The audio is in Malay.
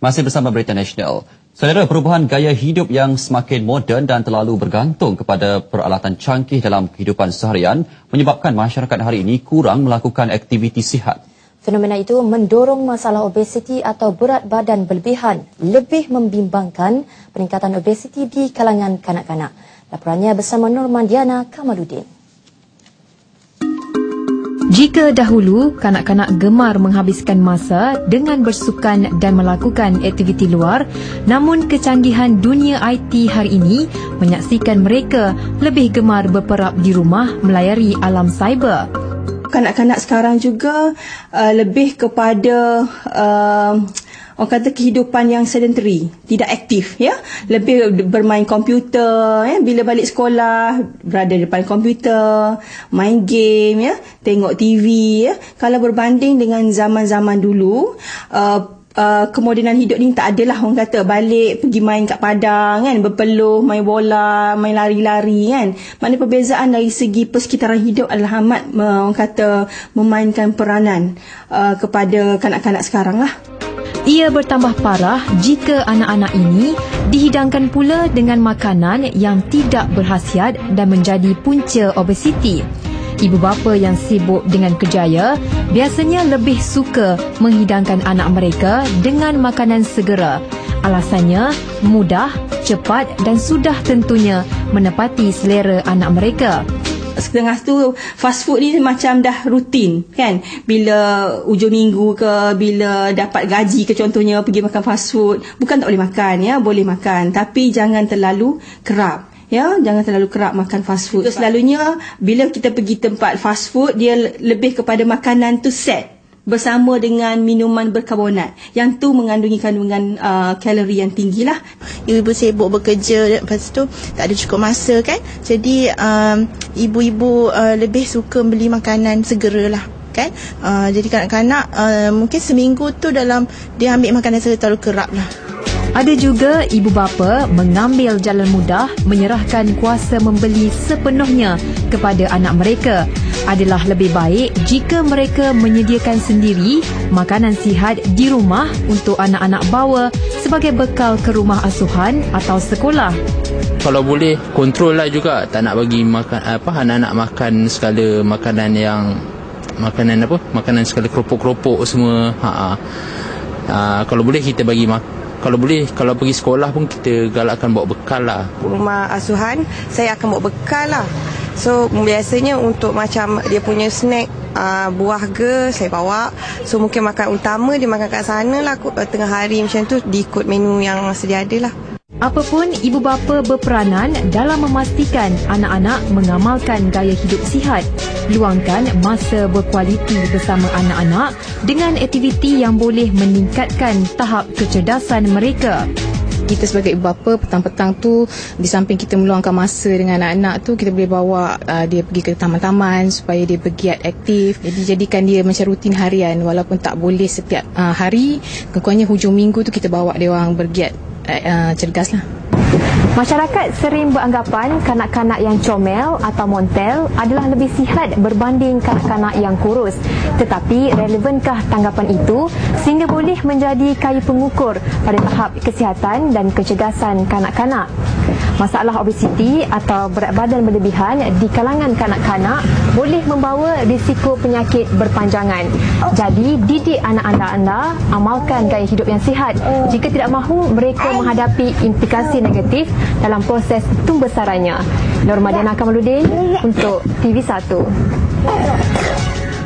Masih bersama Berita Nasional. Saudara, perubahan gaya hidup yang semakin moden dan terlalu bergantung kepada peralatan canggih dalam kehidupan seharian menyebabkan masyarakat hari ini kurang melakukan aktiviti sihat. Fenomena itu mendorong masalah obesiti atau berat badan berlebihan, lebih membimbangkan peningkatan obesiti di kalangan kanak-kanak. Laporannya bersama Normandiana Kamaluddin. Jika dahulu kanak-kanak gemar menghabiskan masa dengan bersukan dan melakukan aktiviti luar, namun kecanggihan dunia IT hari ini menyaksikan mereka lebih gemar berperap di rumah melayari alam cyber. Kanak-kanak sekarang juga uh, lebih kepada uh, orang kata kehidupan yang sedentary, tidak aktif ya. Lebih bermain komputer ya, bila balik sekolah berada depan komputer, main game ya, tengok TV ya. Kalau berbanding dengan zaman-zaman dulu, uh, Uh, kemodenan hidup ni tak adalah orang kata balik pergi main kat padang kan. Berpeluh main bola main lari-lari kan. Mana perbezaan dari segi persekitaran hidup adalah amat orang kata memainkan peranan uh, kepada kanak-kanak sekarang lah ia bertambah parah jika anak-anak ini dihidangkan pula dengan makanan yang tidak berhasiat dan menjadi punca obesiti. Ibu bapa yang sibuk dengan kerjaya biasanya lebih suka menghidangkan anak mereka dengan makanan segera. Alasannya mudah, cepat dan sudah tentunya menepati selera anak mereka setengah tu fast food ni macam dah rutin kan? Bila ujung minggu ke bila dapat gaji ke contohnya pergi makan fast food bukan tak boleh makan ya? Boleh makan tapi jangan terlalu kerap ya? Jangan terlalu kerap makan fast food. So, selalunya bila kita pergi tempat fast food dia lebih kepada makanan tu set bersama dengan minuman berkarbonat yang tu mengandungi kandungan uh, kalori yang tinggi lah. Ibu-ibu sibuk bekerja lepas tu tak ada cukup masa kan. Jadi um, ibu-ibu uh, lebih suka beli makanan segera lah kan. Uh, jadi kanak-kanak uh, mungkin seminggu tu dalam dia ambil makanan terlalu kerap lah. Ada juga ibu bapa mengambil jalan mudah menyerahkan kuasa membeli sepenuhnya kepada anak mereka. Adalah lebih baik jika mereka menyediakan sendiri makanan sihat di rumah untuk anak-anak bawa sebagai bekal ke rumah asuhan atau sekolah. Kalau boleh kontrol lah juga tak nak bagi makan apa anak-anak makan segala makanan yang makanan apa makanan segala keropok-keropok semua ha, ha. Uh, kalau boleh kita bagi makan kalau boleh kalau pergi sekolah pun kita galakkan bawa bekal lah. Rumah asuhan saya akan bawa bekal lah. So biasanya untuk macam dia punya snack uh, buah ke saya bawa. So mungkin makan utama dia makan kat sana lah tengah hari macam tu diikut menu yang sedia ada lah Apapun ibu bapa berperanan dalam memastikan anak-anak mengamalkan gaya hidup sihat. Luangkan masa berkualiti bersama anak-anak dengan aktiviti yang boleh meningkatkan tahap kecerdasan mereka. Kita sebagai ibu bapa petang-petang tu di samping kita meluangkan masa dengan anak-anak tu kita boleh bawa uh, dia pergi ke taman-taman supaya dia bergiat aktif. Jadi jadikan dia macam rutin harian walaupun tak boleh setiap uh, hari kekurangnya hujung minggu tu kita bawa dia orang bergiat uh, cergas lah. Masyarakat sering beranggapan kanak-kanak yang comel atau montel adalah lebih sihat berbanding kanak-kanak yang kurus. Tetapi relevankah tanggapan itu sehingga boleh menjadi kayu pengukur pada tahap kesihatan dan kecergasan kanak-kanak? Masalah obesiti atau berat badan berlebihan di kalangan kanak-kanak boleh membawa risiko penyakit berpanjangan. Jadi, didik anak-anak anda amalkan gaya hidup yang sihat. Jika tidak mahu, mereka menghadapi implikasi negatif dalam proses tumbesarannya. Norma Diana Kamaluddin untuk TV1.